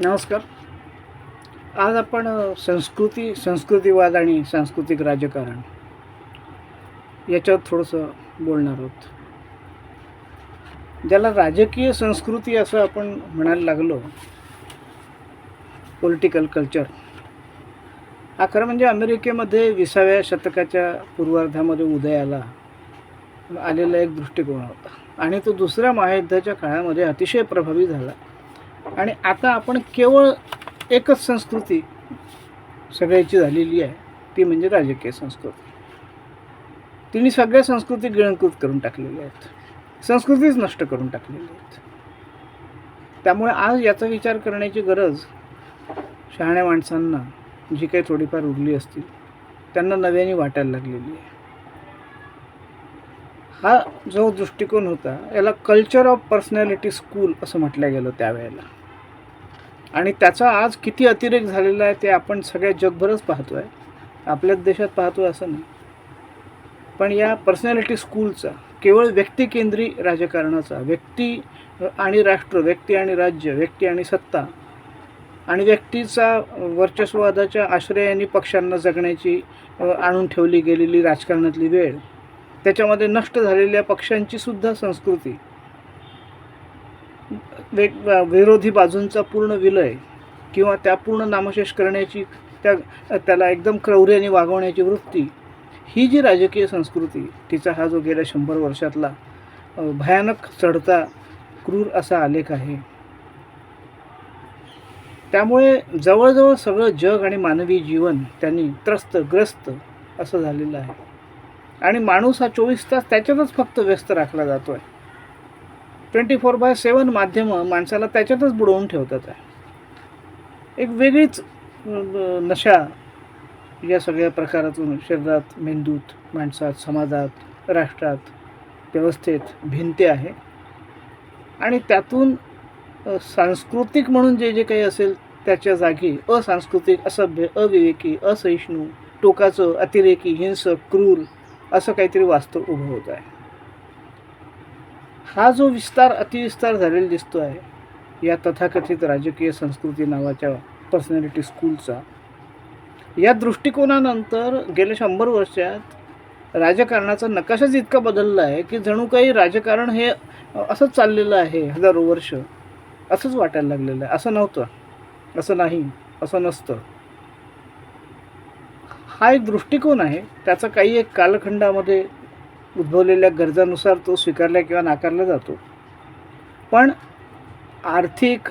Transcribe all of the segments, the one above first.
नमस्कार. आज आपण संस्कृती संस्कृतीवाद आणि सांस्कृतिक राजकारण याच्यावर थोडंसं बोलणार आहोत. ज्याला राजकीय संस्कृती असं आपण म्हणायला लागलो पॉलिटिकल कल्चर हा खरं म्हणजे अमेरिकेमध्ये विसाव्या शतकाच्या पूर्वार्धामध्ये उदयाला आलेला एक दृष्टिकोन होता. आणि तो दुसऱ्या महायुद्धाच्या काळामध्ये अतिशय प्रभावी झाला. आणि आता आपण केवळ एकच संस्कृती सगळ्याची झालेली आहे ती म्हणजे राजकीय संस्कृती. तिने सगळ्या संस्कृती गिळंकृत करून टाकलेल्या आहेत. संस्कृतीच नष्ट करून टाकलेल्या आहेत. त्यामुळे आज याचा विचार करण्याची गरज शहाण्या माणसांना जी काही थोडीफार उरली असतील त्यांना नव्याने वाटायला लागलेली आहे. हा जो दृष्टिकोन होता याला कल्चर ऑफ पर्सनॅलिटी स्कूल असं म्हटलं गेलं त्यावेळेला. आणि त्याचा आज किती अतिरेक झालेला आहे ते आपण सगळ्या जगभरच पाहतो आहे आपल्याच देशात पाहतो असं नाही. पण या पर्सनॅलिटी स्कूलचा केवळ व्यक्तिकेंद्री राजकारणाचा व्यक्ती आणि राष्ट्र व्यक्ती आणि राज्य व्यक्ती आणि सत्ता आणि व्यक्तीचा वर्चस्ववादाच्या आश्रयाने पक्षांना जगण्याची आणून ठेवली गेलेली राजकारणातली वेळ त्याच्यामध्ये नष्ट झालेल्या पक्षांची सुद्धा संस्कृती. वेग विरोधी बाजूंचा पूर्ण विलय किंवा त्या पूर्ण नामशेष करण्याची त्या त्याला एकदम क्रौर्याने वागवण्याची वृत्ती ही जी राजकीय संस्कृती तिचा हा जो गेल्या शंभर वर्षातला भयानक चढता क्रूर असा आलेख आहे. त्यामुळे जवळजवळ सगळं जग आणि मानवी जीवन त्यांनी त्रस्त ग्रस्त असं झालेलं आहे. आणि माणूस हा चोवीस तास त्याच्यातच फक्त व्यस्त राखला जातो आहे ट्वेंटी फोर बाय सेवन माध्यमं माणसाला त्याच्यातच बुडवून ठेवतात. आहे एक वेगळीच नशा या सगळ्या प्रकारातून शरीरात मेंदूत माणसात समाजात राष्ट्रात व्यवस्थेत भिंते आहे. आणि त्यातून सांस्कृतिक म्हणून जे जे काही असेल त्याच्या जागी असांस्कृतिक असभ्य अविवेकी असहिष्णू टोकाचं अतिरेकी हिंसक क्रूर असं काहीतरी वास्तव उभं होत आहे. हा जो विस्तार अतिविस्तार झालेला दिसतो आहे या तथाकथित राजकीय संस्कृती नावाच्या पर्सनॅलिटी स्कूलचा या दृष्टिकोनानंतर गेल्या शंभर वर्षात राजकारणाचा नकाशाच इतका बदलला आहे की जणू काही राजकारण हे असंच चाललेलं आहे हजारो वर्ष असंच वाटायला लागलेलं आहे. असं नव्हतं. असं नाही. असं नसतं. हा एक दृष्टिकोन आहे. त्याचा काही एक कालखंडामध्ये उद्भवलेल्या गरजानुसार तो स्वीकारला किंवा नाकारला जातो. पण आर्थिक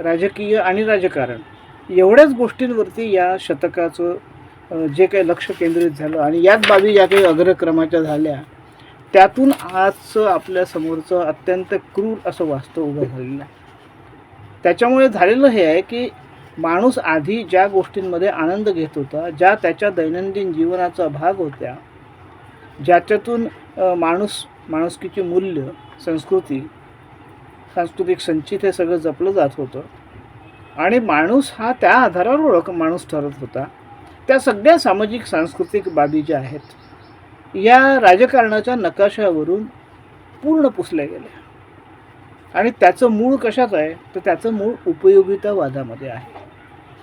राजकीय आणि राजकारण एवढ्याच गोष्टींवरती या शतकाचं जे काही लक्ष केंद्रित झालं आणि याच बाबी ज्या काही अग्रक्रमाच्या झाल्या त्यातून आजचं आपल्या समोरचं अत्यंत क्रूर असं वास्तव उभं झालेलं आहे. त्याच्यामुळे झालेलं हे आहे की माणूस आधी ज्या गोष्टींमध्ये आनंद घेत होता ज्या त्याच्या दैनंदिन जीवनाचा भाग होत्या ज्याच्यातून माणूस माणुसकीची मूल्य संस्कृती सांस्कृतिक संचित हे सगळं जपलं जात होतं. आणि माणूस हा त्या आधारावर ओळख माणूस ठरत होता. त्या सगळ्या सामाजिक सांस्कृतिक बाबी ज्या आहेत या राजकारणाच्या नकाशावरून पूर्ण पुसल्या गेल्या. आणि त्याचं मूळ कशात आहे? तर त्याचं मूळ उपयोगितावादामध्ये आहे.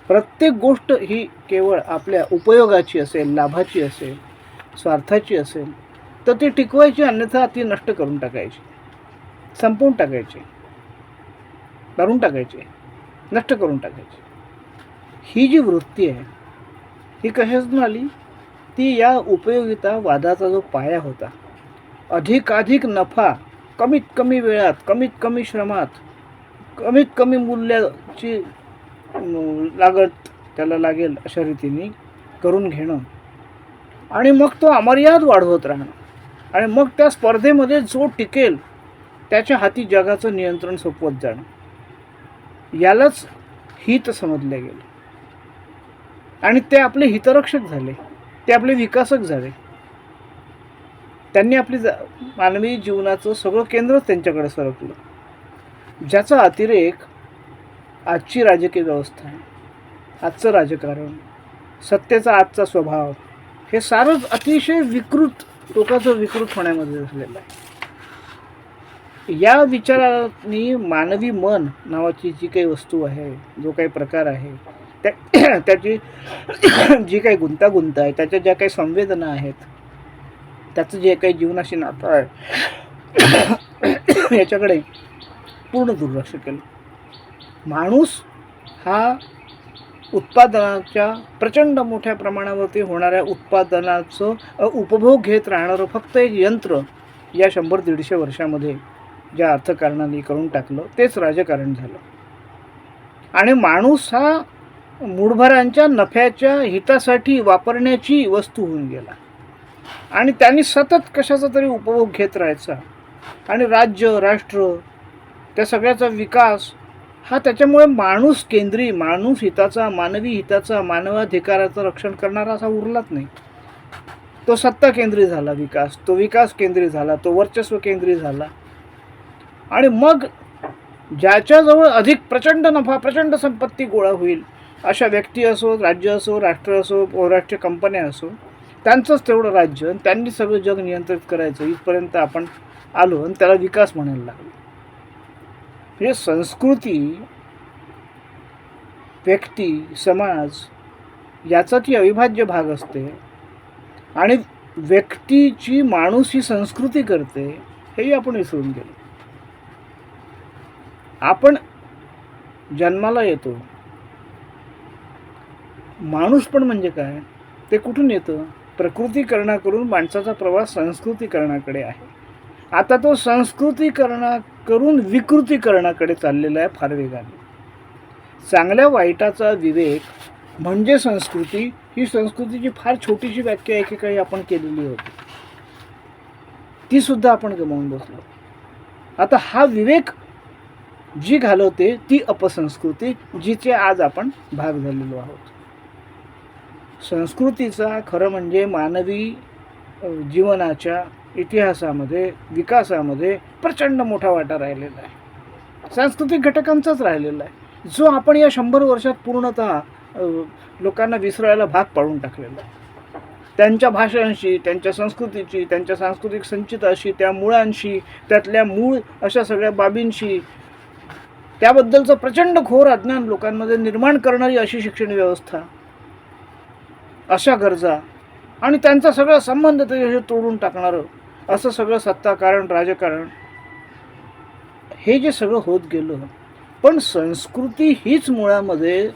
प्रत्येक गोष्ट ही केवळ आपल्या उपयोगाची असेल लाभाची असेल स्वार्थाची असेल तर ती टिकवायची अन्यथा ती नष्ट करून टाकायची. संपवून टाकायची. मारून टाकायची. नष्ट करून टाकायची. ही जी वृत्ती आहे ही कशातून आली? ती या उपयोगिता वादाचा जो पाया होता अधिकाधिक नफा कमीत कमी वेळात कमीत कमी श्रमात कमीत कमी मूल्याची लागत त्याला लागेल अशा रीतीने करून घेणं. आणि मग तो अमर्याद वाढवत राहणं. आणि मग त्या स्पर्धेमध्ये जो टिकेल त्याच्या हाती जगाचं नियंत्रण सोपवत जाणं. यालाच हित समजलं गेलं. आणि ते आपले हितरक्षक झाले. ते आपले विकासक झाले. त्यांनी आपली जा- मानवी जीवनाचं सगळं केंद्रच त्यांच्याकडे सरकलं. ज्याचा अतिरेक आजची राजकीय व्यवस्था आजचं राजकारण सत्तेचा आजचा स्वभाव हे सारंच अतिशय विकृत टोकाचं विकृत होण्यामध्ये झालेलं आहे. या विचारांनी मानवी मन नावाची जी काही वस्तू आहे जो काही प्रकार आहे त्या त्याची जी काही गुंतागुंत आहे त्याच्या ज्या काही संवेदना आहेत त्याचं जे काही जीवनाशी नातं आहे याच्याकडे पूर्ण दुर्लक्ष केलं. माणूस हा उत्पादनाच्या प्रचंड मोठ्या प्रमाणावरती होणाऱ्या उत्पादनाचं उपभोग घेत राहणारं फक्त एक यंत्र या शंभर दीडशे वर्षामध्ये ज्या अर्थकारणाने करून टाकलं तेच राजकारण झालं. आणि माणूस हा मूढभरांच्या नफ्याच्या हितासाठी वापरण्याची वस्तू होऊन गेला. आणि त्यांनी सतत कशाचा तरी उपभोग घेत राहायचा. आणि राज्य राष्ट्र त्या सगळ्याचा विकास हा त्याच्यामुळे माणूस केंद्री माणूस हिताचा मानवी हिताचा मानवाधिकाराचं रक्षण करणारा असा उरलाच नाही. तो सत्ता केंद्रीय झाला विकास तो विकास केंद्री झाला तो वर्चस्व केंद्रीय झाला. आणि मग ज्याच्याजवळ अधिक प्रचंड नफा प्रचंड संपत्ती गोळा होईल अशा व्यक्ती असो राज्य असो राष्ट्र असो बहुराष्ट्रीय कंपन्या असो त्यांचंच तेवढं राज्य आणि त्यांनी सगळं जग नियंत्रित करायचं इथपर्यंत आपण आलो आणि त्याला विकास म्हणायला लागलो. म्हणजे संस्कृती व्यक्ती समाज याचा ती अविभाज्य भाग असते. आणि व्यक्तीची माणूस ही संस्कृती करते हेही आपण विसरून गेलो. आपण जन्माला येतो. माणूस पण म्हणजे काय? ते कुठून येतं? प्रकृतीकरणाकडून माणसाचा प्रवास संस्कृतीकरणाकडे आहे. आता तो संस्कृतीकरणा करून विकृतीकरणाकडे चाललेला आहे फार वेगाने. चांगल्या वाईटाचा विवेक म्हणजे संस्कृती. ही संस्कृतीची फार छोटीशी व्याख्या एकेकाळी आपण केलेली होती. ती सुद्धा आपण गमावून बसलो. आता हा विवेक जी घालवते ती अपसंस्कृती जिचे आज आपण भाग झालेलो आहोत. संस्कृतीचा खरं म्हणजे मानवी जीवनाच्या इतिहासामध्ये विकासामध्ये प्रचंड मोठा वाटा राहिलेला आहे. सांस्कृतिक घटकांचाच राहिलेला आहे. जो आपण या शंभर वर्षात पूर्णतः लोकांना विसरायला भाग पाडून टाकलेला आहे. त्यांच्या भाषांशी त्यांच्या संस्कृतीची त्यांच्या सांस्कृतिक संचिताशी त्या मुळांशी त्यातल्या मूळ अशा सगळ्या बाबींशी त्याबद्दलचं प्रचंड घोर अज्ञान लोकांमध्ये निर्माण करणारी अशी शिक्षण व्यवस्था अशा गरजा आणि त्यांचा सगळा संबंध त्याच्याशी तोडून टाकणारं असं सगळं सत्ताकारण राजकारण हे जे सगळं होत गेलं पण संस्कृती हीच मुळामध्ये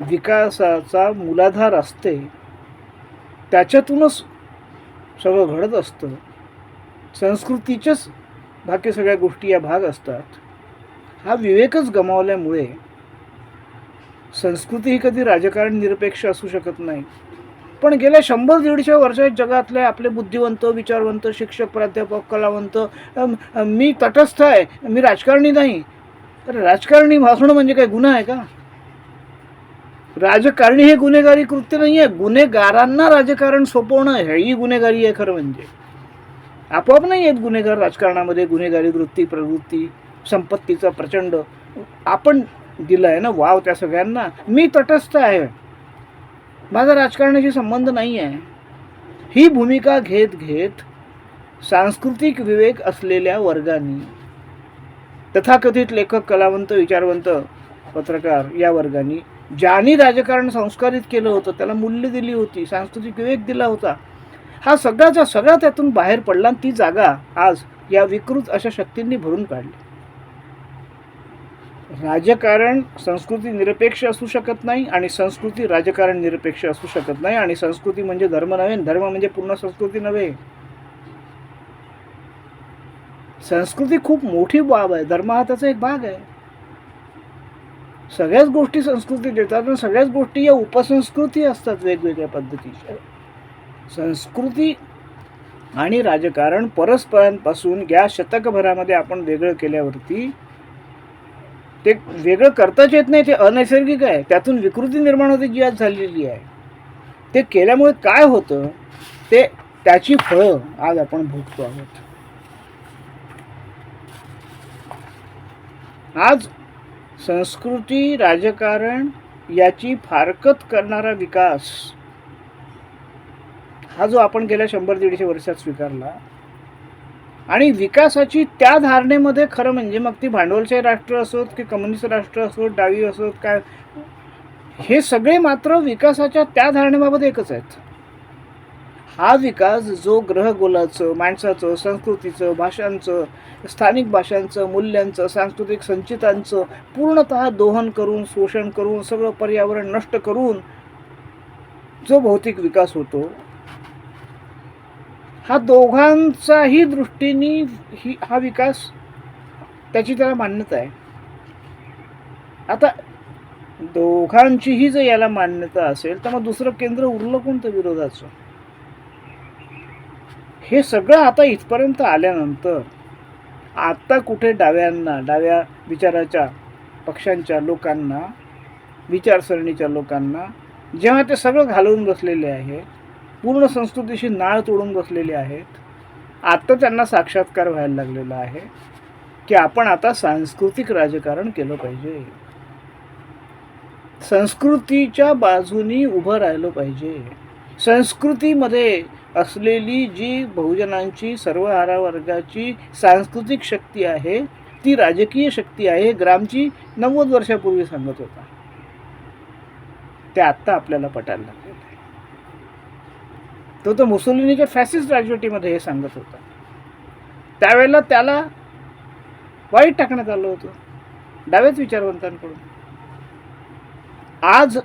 विकासाचा मूलाधार असते. त्याच्यातूनच सगळं घडत असतं. संस्कृतीच्याच बाकी सगळ्या गोष्टी या भाग असतात. हा विवेकच गमावल्यामुळे संस्कृती ही कधी राजकारण निरपेक्ष असू शकत नाही. पण गेल्या शंभर दीडशे वर्षात जगातले आपले बुद्धिवंत विचारवंत शिक्षक प्राध्यापक कलावंत मी तटस्थ आहे. मी राजकारणी नाही. तर राजकारणी भासणं म्हणजे काय? गुन्हा आहे का? राजकारणी हे गुन्हेगारी कृत्य नाही आहे गुन्हेगारांना राजकारण सोपवणं हेही गुन्हेगारी आहे खरं म्हणजे. आपोआप नाही आहेत गुन्हेगार राजकारणामध्ये. गुन्हेगारी वृत्ती प्रवृत्ती संपत्तीचा प्रचंड आपण दिलं आहे ना वाव त्या सगळ्यांना. मी तटस्थ आहे. माझा राजकारणाशी संबंध नाही आहे ही भूमिका घेत घेत सांस्कृतिक विवेक असलेल्या वर्गांनी तथाकथित लेखक कलावंत विचारवंत पत्रकार या वर्गांनी ज्यांनी राजकारण संस्कारित केलं होतं त्याला मूल्य दिली होती सांस्कृतिक विवेक दिला होता. हा सगळ्याचा सगळा त्यातून बाहेर पडला आणि ती जागा आज या विकृत अशा शक्तींनी भरून काढली. राजकारण संस्कृती निरपेक्ष असू शकत नाही आणि संस्कृती राजकारण निरपेक्ष असू शकत नाही. आणि संस्कृती म्हणजे धर्म नव्हे धर्म म्हणजे पूर्ण संस्कृती नव्हे. संस्कृती खूप मोठी बाब आहे. धर्म हा त्याचा एक भाग आहे. सगळ्याच गोष्टी संस्कृती देतात पण सगळ्याच गोष्टी या उपसंस्कृती असतात वेगवेगळ्या पद्धतीच्या संस्कृती आणि राजकारण परस्परांपासून या शतकभरामध्ये आपण वेगळं केल्यावरती ते वेगळं करताच येत नाही ते अनैसर्गिक आहे. त्यातून विकृती निर्माण होते जी आज झालेली आहे. ते केल्यामुळे काय होतं ते त्याची फळं आज आपण भोगतो आहोत. आज संस्कृती राजकारण याची फारकत करणारा विकास हा जो आपण गेल्या शंभर दीडशे वर्षात स्वीकारला आणि विकासाची त्या धारणेमध्ये खरं म्हणजे मग ती भांडवलशाही राष्ट्र असोत की कम्युनिस्ट राष्ट्र असोत डावी असोत काय? हे सगळे मात्र विकासाच्या त्या धारणेबाबत एकच आहेत. हा विकास जो ग्रहगोलाचं माणसाचं संस्कृतीचं भाषांचं स्थानिक भाषांचं मूल्यांचं सांस्कृतिक संचितांचं पूर्णतः दोहन करून शोषण करून सगळं पर्यावरण नष्ट करून जो भौतिक विकास होतो हा दोघांचाही दृष्टीने ही हा विकास त्याची त्याला मान्यता आहे. आता दोघांचीही जर याला मान्यता असेल तर मग दुसरं केंद्र उरलं कोणतं विरोधाचं? हे सगळं आता इथपर्यंत आल्यानंतर आता कुठे डाव्यांना डाव्या विचाराच्या पक्षांच्या लोकांना विचारसरणीच्या लोकांना जेव्हा ते सगळं घालवून बसलेले आहे पूर्ण संस्कृतीशी नाळ तोडून बसलेले आहेत. आता त्यांना साक्षात्कार व्हायला लागलेला आहे की आपण आता सांस्कृतिक राजकारण केलं पाहिजे. संस्कृतीच्या बाजूनी उभं राहिलं पाहिजे. संस्कृतीमध्ये असलेली जी बहुजनांची सर्वहारा वर्गाची सांस्कृतिक शक्ती आहे ती राजकीय शक्ती आहे ग्रामची नव्वद वर्षापूर्वी सांगत होता. ते आत्ता आपल्याला पटायला तो तो तर मुसोलिनीच्या फॅसिस्ट राजवटीमध्ये हे सांगत होता. त्यावेळेला त्याला वाईट टाकण्यात आलं होतं. डाव्याच विचारवंतांकडून. आज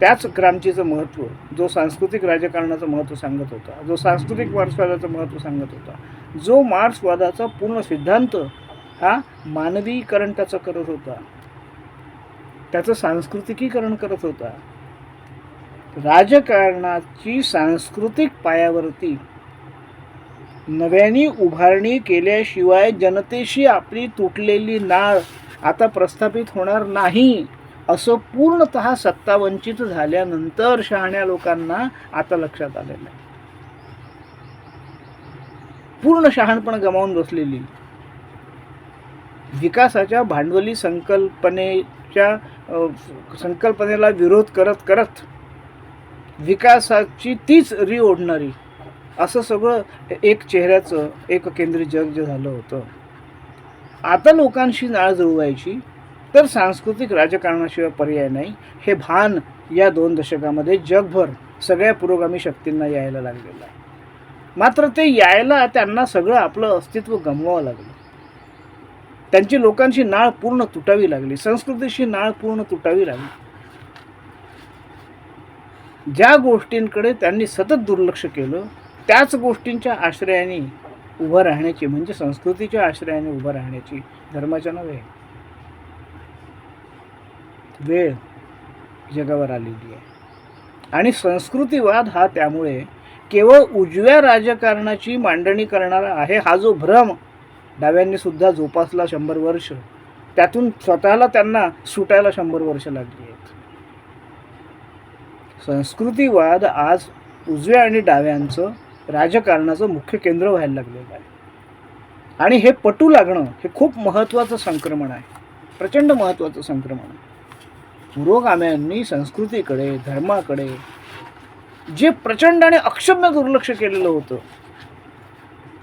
त्याच ग्रामचीचं महत्त्व जो सांस्कृतिक राजकारणाचं महत्त्व सांगत होता जो सांस्कृतिक मार्क्सवादाचं महत्त्व सांगत होता जो मार्क्सवादाचा पूर्ण सिद्धांत हा मानवीकरण त्याचं करत होता त्याचं सांस्कृतिकीकरण करत होता राजकारणाची सांस्कृतिक पायावरती नव्याने उभारणी केल्याशिवाय जनतेशी आपली तुटलेली नाळ आता प्रस्थापित होणार नाही असं पूर्णत सत्तावंचित झाल्यानंतर शहाण्या लोकांना आता लक्षात आलेलं आहे. पूर्ण शहाणपण गमावून बसलेली. विकासाच्या भांडवली संकल्पनेच्या संकल्पनेला विरोध करत करत विकासाची तीच री ओढणारी. असं सगळं एक चेहऱ्याचं एक केंद्रीय जग जे झालं होतं. आता लोकांशी नाळ जुळवायची तर सांस्कृतिक राजकारणाशिवाय पर्याय नाही. हे भान या दोन दशकामध्ये जगभर सगळ्या पुरोगामी शक्तींना यायला लागलेलं आहे. मात्र ते यायला त्यांना सगळं आपलं अस्तित्व गमवावं लागलं. त्यांची लोकांची नाळ पूर्ण तुटावी लागली. संस्कृतीशी नाळ पूर्ण तुटावी लागली. ज्या गोष्टींकडे त्यांनी सतत दुर्लक्ष केलं त्याच गोष्टींच्या आश्रयाने उभं राहण्याची म्हणजे संस्कृतीच्या आश्रयाने उभं राहण्याची धर्माच्या नव्हे. वेळ जगावर आलेली आहे. आणि संस्कृतीवाद हा त्यामुळे केवळ उजव्या राजकारणाची मांडणी करणारा आहे हा जो भ्रम डाव्यांनी सुद्धा जोपासला शंभर वर्ष त्यातून स्वतःला त्यांना सुटायला शंभर वर्ष लागली आहेत. संस्कृतीवाद आज उजव्या आणि डाव्यांचं राजकारणाचं मुख्य केंद्र व्हायला लागलेलं आहे. आणि हे पटू लागणं हे खूप महत्त्वाचं संक्रमण आहे. प्रचंड महत्त्वाचं संक्रमण आहे. पुरोगाम्यांनी संस्कृतीकडे धर्माकडे जे प्रचंड आणि अक्षम्य दुर्लक्ष केलेलं होतं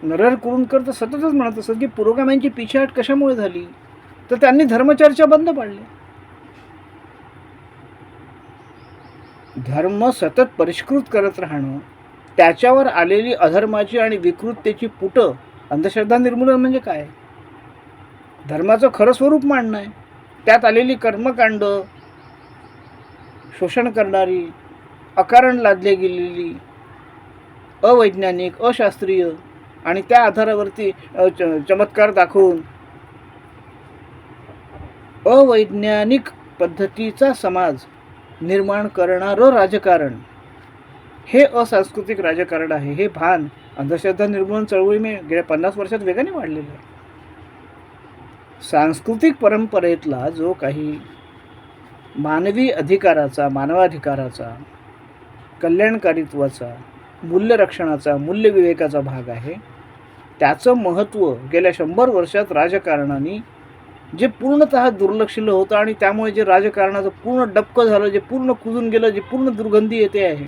नरहर कुरुंदकर तर सततच म्हणत असत की पुरोगाम्यांची पिछाट कशामुळे झाली? तर त्यांनी धर्मचर्चा बंद पाडली. धर्म सतत परिष्कृत करत राहणं त्याच्यावर आलेली अधर्माची आणि विकृततेची पुटं अंधश्रद्धा निर्मूलन म्हणजे काय? धर्माचं खरं स्वरूप मांडणं आहे. त्यात आलेली कर्मकांड शोषण करणारी अकारण लादले गेलेली अवैज्ञानिक अशास्त्रीय आणि त्या आधारावरती च- चमत्कार दाखवून अवैज्ञानिक पद्धतीचा समाज निर्माण करणारं राजकारण. हे असांस्कृतिक राजकारण आहे. हे भान अंधश्रद्धा निर्मूलन चळवळीने गेल्या पन्नास वर्षात वेगाने वाढलेलं आहे. सांस्कृतिक परंपरेतला जो काही मानवी अधिकाराचा मानवाधिकाराचा कल्याणकारित्वाचा मूल्यरक्षणाचा मूल्यविवेकाचा भाग आहे त्याचं महत्त्व गेल्या शंभर वर्षात राजकारणाने जे पूर्णतः दुर्लक्षिलं होतं आणि त्यामुळे जे राजकारणाचं पूर्ण डबकं झालं जे पूर्ण कुजून गेलं जे पूर्ण दुर्गंधी येते आहे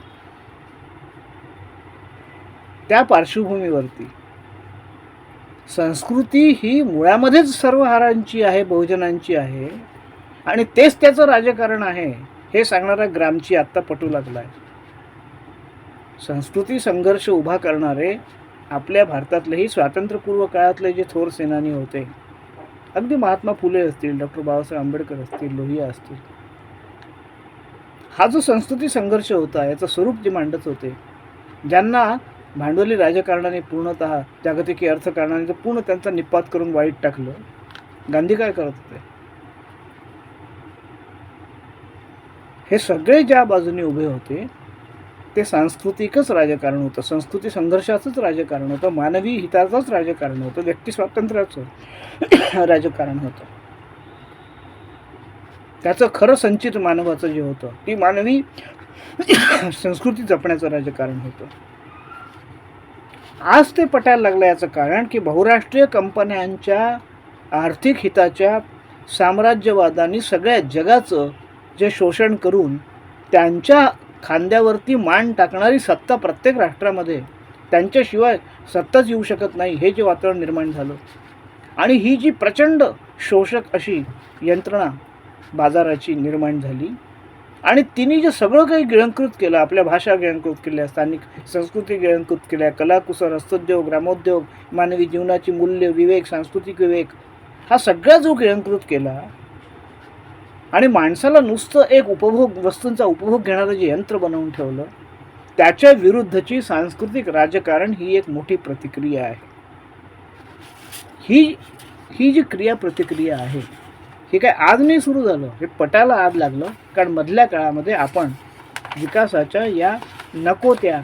त्या पार्श्वभूमीवरती संस्कृती ही मुळामध्येच सर्वहारांची आहे बहुजनांची आहे आणि तेच त्याचं राजकारण आहे हे सांगणारा ग्रामची आत्ता पटू लागला आहे संस्कृती संघर्ष उभा करणारे आपल्या भारतातलेही स्वातंत्र्यपूर्व काळातले जे थोर सेनानी होते अगदी महात्मा फुले असतील डॉक्टर बाबासाहेब आंबेडकर असतील लोहिया असतील. हा जो संस्कृती संघर्ष होता याचं स्वरूप जे मांडत होते ज्यांना भांडवली राजकारणाने पूर्णत जागतिकी अर्थकारणाने तर पूर्ण त्यांचा निपात करून वाईट टाकलं गांधी काय करत होते? हे सगळे ज्या बाजूने उभे होते ते सांस्कृतिकच राजकारण होतं. संस्कृती संघर्षाचंच राजकारण होतं. मानवी हिताचंच राजकारण होतं. व्यक्ती स्वातंत्र्याचं राजकारण होतं. त्याचं खरं संचित मानवाचं जे होतं ती मानवी संस्कृती जपण्याचं राजकारण होतं. आज ते पटायला लागलं याचं कारण की बहुराष्ट्रीय कंपन्यांच्या आर्थिक हिताच्या साम्राज्यवादाने सगळ्या जगाचं जे शोषण करून त्यांच्या खांद्यावरती मान टाकणारी सत्ता प्रत्येक राष्ट्रामध्ये त्यांच्याशिवाय सत्ताच येऊ शकत नाही हे जे वातावरण निर्माण झालं. आणि ही जी प्रचंड शोषक अशी यंत्रणा बाजाराची निर्माण झाली. आणि तिने जे सगळं काही गिळंकृत केलं आपल्या भाषा गिळंकृत केल्या स्थानिक संस्कृती गिळंकृत केल्या कलाकुसर हस्तोद्योग ग्रामोद्योग मानवी जीवनाची मूल्य विवेक सांस्कृतिक विवेक हा सगळा जो गिळंकृत केला आणि माणसाला नुसतं एक उपभोग वस्तूंचा उपभोग घेणारं जे यंत्र बनवून ठेवलं त्याच्या विरुद्धची सांस्कृतिक राजकारण ही एक मोठी प्रतिक्रिया आहे. ही ही जी क्रिया प्रतिक्रिया आहे हे काय आज नाही सुरू झालं? हे पटायला आज लागलं? कारण मधल्या काळामध्ये आपण विकासाच्या या नको त्या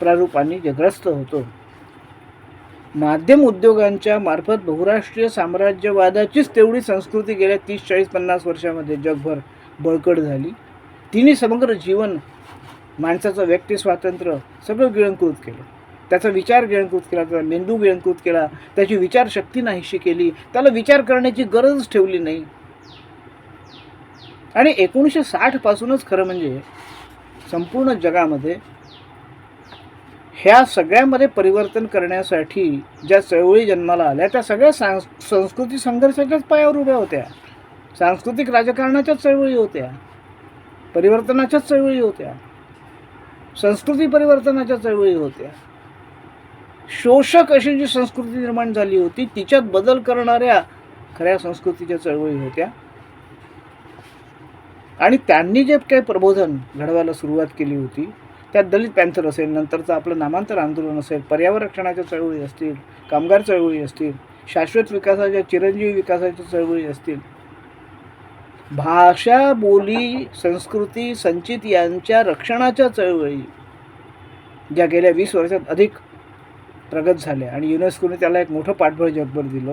प्रारूपाने जे ग्रस्त होतो. माध्यम उद्योगांच्या मार्फत बहुराष्ट्रीय साम्राज्यवादाचीच तेवढी संस्कृती गेल्या तीस चाळीस पन्नास वर्षामध्ये जगभर बळकट झाली. तिने समग्र जीवन माणसाचं व्यक्ती स्वातंत्र्य सगळं गिळंकृत केलं. त्याचा विचार गिळंकृत केला त्याचा मेंदू गिळंकृत केला त्याची विचारशक्ती नाहीशी केली त्याला विचार करण्याची गरज ठेवली नाही. आणि एकोणीसशे साठपासूनच खरं म्हणजे संपूर्ण जगामध्ये ह्या सगळ्यामध्ये परिवर्तन करण्यासाठी ज्या चळवळी जन्माला आल्या त्या सगळ्या सांस संस्कृती संघर्षाच्याच पायावर उभ्या होत्या. सांस्कृतिक राजकारणाच्याच चळवळी होत्या. परिवर्तनाच्याच चळवळी होत्या. संस्कृती परिवर्तनाच्या चळवळी होत्या. शोषक अशी जी संस्कृती निर्माण झाली होती तिच्यात बदल करणाऱ्या खऱ्या संस्कृतीच्या चळवळी होत्या. आणि त्यांनी जे काही प्रबोधन घडवायला सुरुवात केली होती त्यात दलित पॅन्थर असेल नंतरचं आपलं नामांतर आंदोलन असेल पर्यावरणाच्या चळवळी असतील कामगार चळवळी असतील शाश्वत विकासाच्या चिरंजीवी विकासाच्या चळवळी असतील. भाषा बोली संस्कृती संचित यांच्या रक्षणाच्या चळवळी ज्या गेल्या वीस वर्षात अधिक प्रगत झाल्या आणि युनेस्कोने त्याला एक मोठं पाठबळ जगभर दिलं.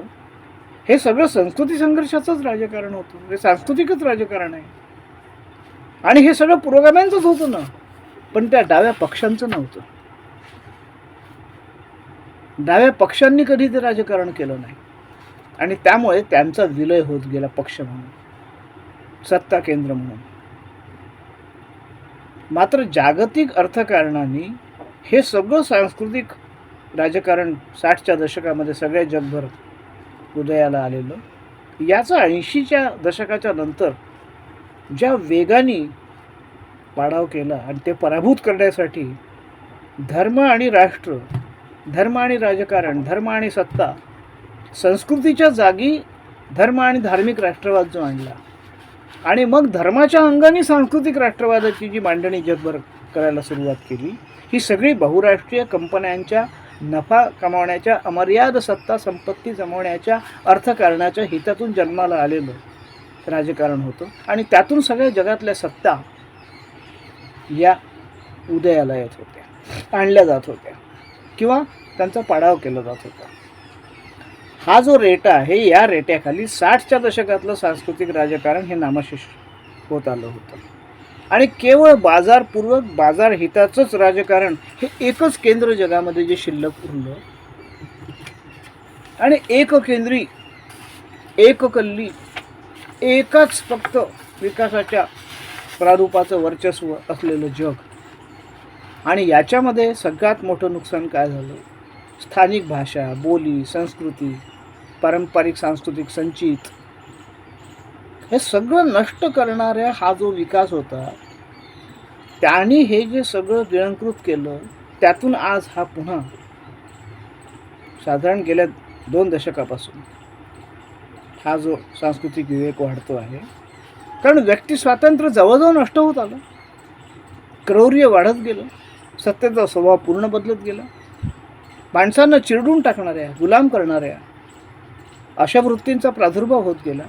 हे सगळं संस्कृती संघर्षाचंच राजकारण होतं. हे सांस्कृतिकच राजकारण आहे. आणि हे सगळं पुरोगाम्यांचंच होतं ना. पण त्या डाव्या पक्षांचं नव्हतं. डाव्या पक्षांनी कधी ते राजकारण केलं नाही. आणि त्यामुळे त्यांचा विलय होत गेला पक्ष म्हणून. सत्ता केंद्र म्हणून. मात्र जागतिक अर्थकारणाने हे सगळं सांस्कृतिक राजकारण साठच्या दशकामध्ये सगळ्या जगभर उदयाला आलेलं याचा ऐंशीच्या दशकाच्या नंतर ज्या वेगाने पाडाव केला आणि ते पराभूत करण्यासाठी धर्म आणि राष्ट्र धर्म आणि राजकारण धर्म आणि सत्ता संस्कृतीच्या जागी धर्म आणि धार्मिक राष्ट्रवाद जो आणला. आणि मग धर्माच्या अंगाने सांस्कृतिक राष्ट्रवादाची जी मांडणी जगभर करायला सुरुवात केली ही सगळी बहुराष्ट्रीय कंपन्यांच्या नफा कमावण्याच्या अमर्याद सत्ता संपत्ती जमवण्याच्या अर्थकारणाच्या हितातून जन्माला आलेलं राजकारण होतं. आणि त्यातून सगळ्या जगातल्या सत्ता या उदयाला येत होत्या. आणल्या जात होत्या. किंवा त्यांचा पाडाव केला जात होता. हा जो रेटा आहे या रेट्याखाली साठच्या दशकातलं सांस्कृतिक राजकारण हे नामशेष होत आलं होतं. आणि केवळ बाजारपूर्वक बाजार हिताचंच राजकारण हे एकच केंद्र जगामध्ये जे शिल्लक उरलं. आणि एक केंद्री एकाच फक्त विकासाच्या प्रारूपाचं वर्चस्व असलेलं जग. आणि याच्यामध्ये सगळ्यात मोठं नुकसान काय झालं? स्थानिक भाषा बोली संस्कृती पारंपरिक सांस्कृतिक संचित हे सगळं नष्ट करणाऱ्या हा जो विकास होता त्यांनी हे जे सगळं गिळंकृत केलं त्यातून आज हा पुन्हा साधारण गेल्या दोन दशकापासून हा जो सांस्कृतिक विवेक वाढतो आहे कारण व्यक्ती स्वातंत्र्य जवळजवळ नष्ट होत आलं. क्रौर्य वाढत गेलं. सत्तेचा स्वभाव पूर्ण बदलत गेला. माणसांना चिरडून टाकणाऱ्या गुलाम करणाऱ्या अशा वृत्तींचा प्रादुर्भाव होत गेला.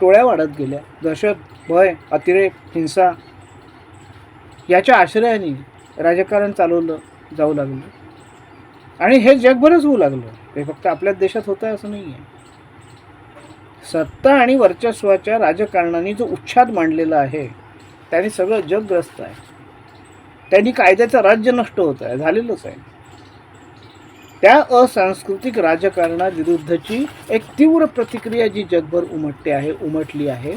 टोळ्या वाढत गेल्या. दहशत भय अतिरेक हिंसा याच्या आश्रयाने राजकारण चालवलं जाऊ लागलं. आणि हे जगभरच होऊ लागलं. हे फक्त आपल्याच देशात होतं असं नाही आहे सत्ता आणि वर्चस्वाच्या राजकारणाने जो उच्छाद मांडलेला आहे त्याने सगळं जग ग्रस्त आहे. त्यांनी कायद्याचं राज्य नष्ट होत आहे झालेलंच आहे. त्या असांस्कृतिक राजकारणाविरुद्धची एक तीव्र प्रतिक्रिया जी जगभर उमटते आहे उमटली आहे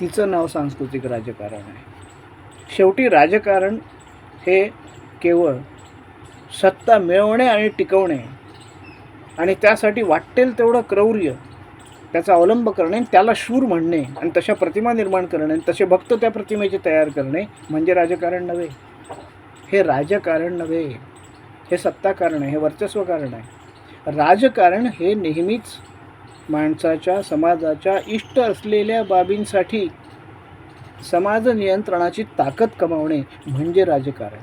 तिचं नाव सांस्कृतिक राजकारण आहे. शेवटी राजकारण हे केवळ सत्ता मिळवणे आणि टिकवणे आणि त्यासाठी वाटेल तेवढं क्रौर्य त्याचा अवलंब करणे त्याला शूर म्हणणे आणि तशा प्रतिमा निर्माण करणे आणि तसे भक्त त्या प्रतिमेचे तयार करणे म्हणजे राजकारण नव्हे. हे राजकारण नव्हे. हे सत्ताकारण आहे. हे वर्चस्व कारण आहे. राजकारण हे नेहमीच माणसाच्या समाजाच्या इष्ट असलेल्या बाबींसाठी समाज नियंत्रणाची ताकद कमावणे म्हणजे राजकारण.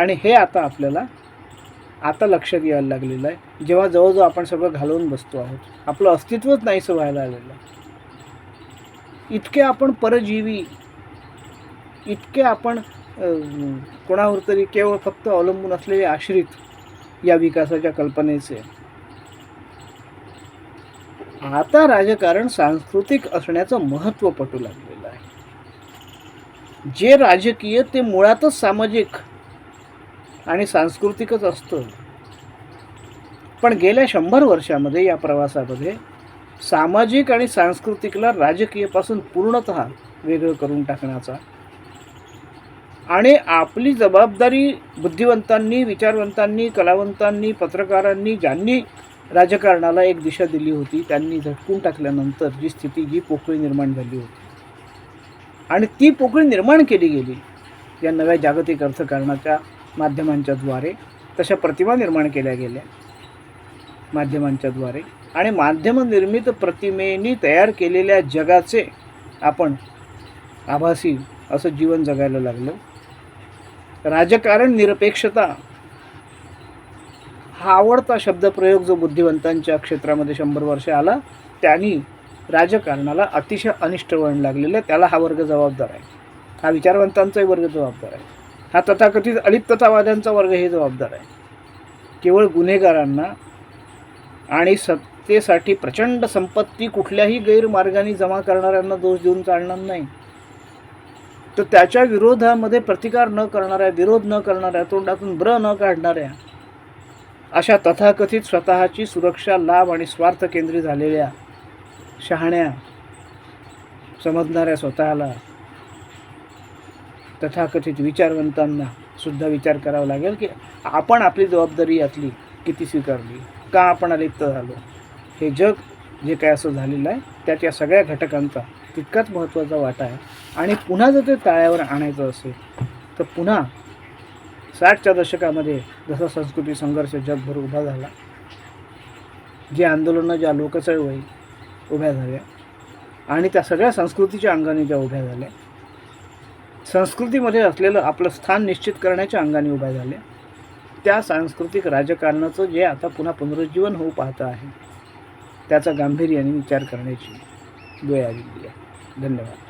आणि हे आता आपल्याला आता लक्षात यायला लागलेलं आहे. जेव्हा जवळजवळ आपण सगळं घालवून बसतो आहोत आपलं अस्तित्वच नाहीसं व्हायला आलेलं आहे. इतके आपण परजीवी इतके आपण कोणावर तरी केवळ फक्त अवलंबून असलेले आश्रित या विकासाच्या कल्पनेचे. आता राजकारण सांस्कृतिक असण्याचं महत्त्व पटू लागलेलं आहे. जे राजकीय ते मुळातच सामाजिक आणि सांस्कृतिकच असतं. पण गेल्या शंभर वर्षामध्ये या प्रवासामध्ये सामाजिक आणि सांस्कृतिकला राजकीयपासून पूर्णत वेगळं करून टाकण्याचा आणि आपली जबाबदारी बुद्धिवंतांनी विचारवंतांनी कलावंतांनी पत्रकारांनी ज्यांनी राजकारणाला एक दिशा दिली होती त्यांनी झटकून टाकल्यानंतर जी स्थिती जी पोकळी निर्माण झाली होती. आणि ती पोकळी निर्माण केली गेली या नव्या जागतिक अर्थकारणाच्या माध्यमांच्याद्वारे तशा प्रतिमा निर्माण केल्या गेल्या. माध्यमांच्याद्वारे आणि माध्यमनिर्मित प्रतिमेनी तयार केलेल्या जगाचे आपण आभासी असं जीवन जगायला लागलो. राजकारण निरपेक्षता हा आवडता शब्दप्रयोग जो बुद्धिवंतांच्या क्षेत्रामध्ये शंभर वर्ष आला त्यांनी राजकारणाला अतिशय अनिष्ट वळण लागलेलं आहे. त्याला हा वर्ग जबाबदार आहे. हा विचारवंतांचाही वर्ग जबाबदार आहे. हा तथाकथित अलिप्ततावाद्यांचा वर्ग हे जबाबदार आहे. केवळ गुन्हेगारांना आणि सत्तेसाठी प्रचंड संपत्ती कुठल्याही गैरमार्गाने जमा करणाऱ्यांना दोष देऊन चालणार नाही. तर त्याच्या विरोधामध्ये प्रतिकार न करणाऱ्या विरोध न करणाऱ्या तोंडातून ब्र न काढणाऱ्या अशा तथाकथित स्वतःची सुरक्षा लाभ आणि स्वार्थ केंद्रित झालेल्या शहाण्या समजणाऱ्या स्वतःला तथाकथित विचारवंतांना सुद्धा विचार करावा लागेल की आपण आपली जबाबदारी यातली किती स्वीकारली? का आपण अलिप्त झालो हे जग जे काय असं झालेलं आहे त्यात या सगळ्या घटकांचा तितकाच महत्त्वाचा वाटा आहे. आणि पुन्हा जर ते ताळ्यावर आणायचं असेल तर पुन्हा साठच्या दशकामध्ये जसा संस्कृती संघर्ष जगभर उभा झाला जे आंदोलनं ज्या लोकचळवळी उभ्या झाल्या आणि त्या सगळ्या संस्कृतीच्या अंगाने ज्या उभ्या झाल्या संस्कृतीमध्ये असलेलं आपलं स्थान निश्चित करण्याच्या अंगाने उभ्या झाल्या त्या सांस्कृतिक राजकारणाचं जे आता पुन्हा पुनरुज्जीवन होऊ पाहतं आहे त्याचा गांभीर्याने विचार करण्याची वेळ आलेली आहे. धन्यवाद.